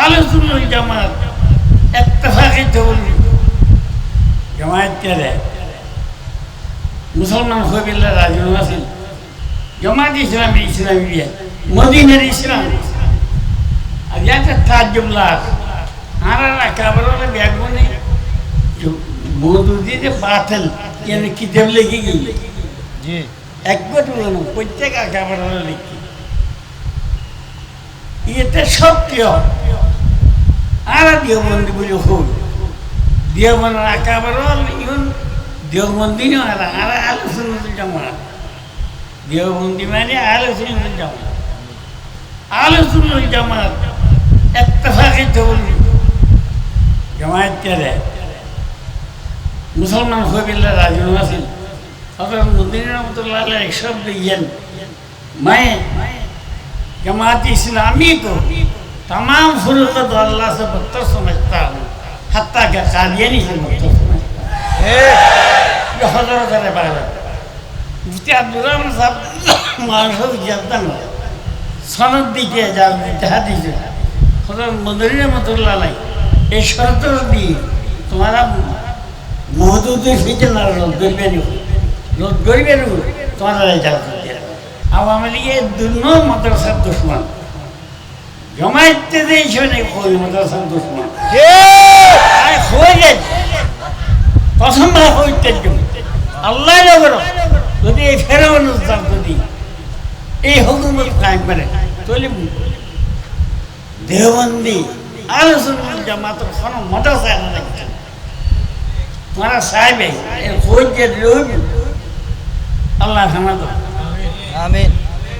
আলোচনার জামাত জামায়াত মুসলমান হবিল্লা রাজু আছেন জামাত ইসলামী ইসলামিয়া মদিনের ইসলাম। আর একটা তাজ্জুব লাখ আর একেবারে ব্যাগুনে মধুদিনে বাতেল যেন কিতাব লেগে গেল। একবার প্রত্যেক একেবারে লিখি। এতে সত্য আর দেওবন্দি বলে হল দেওবন্দ একেবারে ইউন দেওবন্দি নয় আর আলোচনা জমা দেওবন্দি মানে আলোচনা জমা আলোচনা জামাত এত্তেফাকিত হল জামায়াত করে। মুসলমান হবিল্লা রাজু আছেন হজরত মুদ্দিন রহমতুল্লাহ আলাইহ সব দিয়েন मैं जमात इस्लामी को तमाम फुरुकत अल्लाह से बदतर समझता हूँ हत्या के कादियानी से बदतर समझता हूँ ये हजरत है बारह मुफ्ती अब्दुल रहमान साहब मानसो जद्दन সনদ দিতে যা যাহা দিছে হজরত মদরি রহমতুল্লাহ আলাই এই শর্ত দিয়ে তোমারা মহদুদের ফিতে না রোধ করবে নি রোধ করবে নি তোমারা ইজাজত দিয়ে আওয়ামী লীগের দুর্ন মাদ্রাসার দুশ্মন। জমাইতে দিয়েছে না ওই মাদ্রাসার দুশ্মন। গেছে পছন্দ হইতে আল্লাহ নগর যদি এই ফেরাউন যদি এই হুকুমত কায়েম করে তাহলে দেহবন্দি আলোচনা জামাতের কোনো মাদ্রাসা না লাগছে তোমারা সাহেবে এর খোঁজ যে রইব আল্লাহ Amén.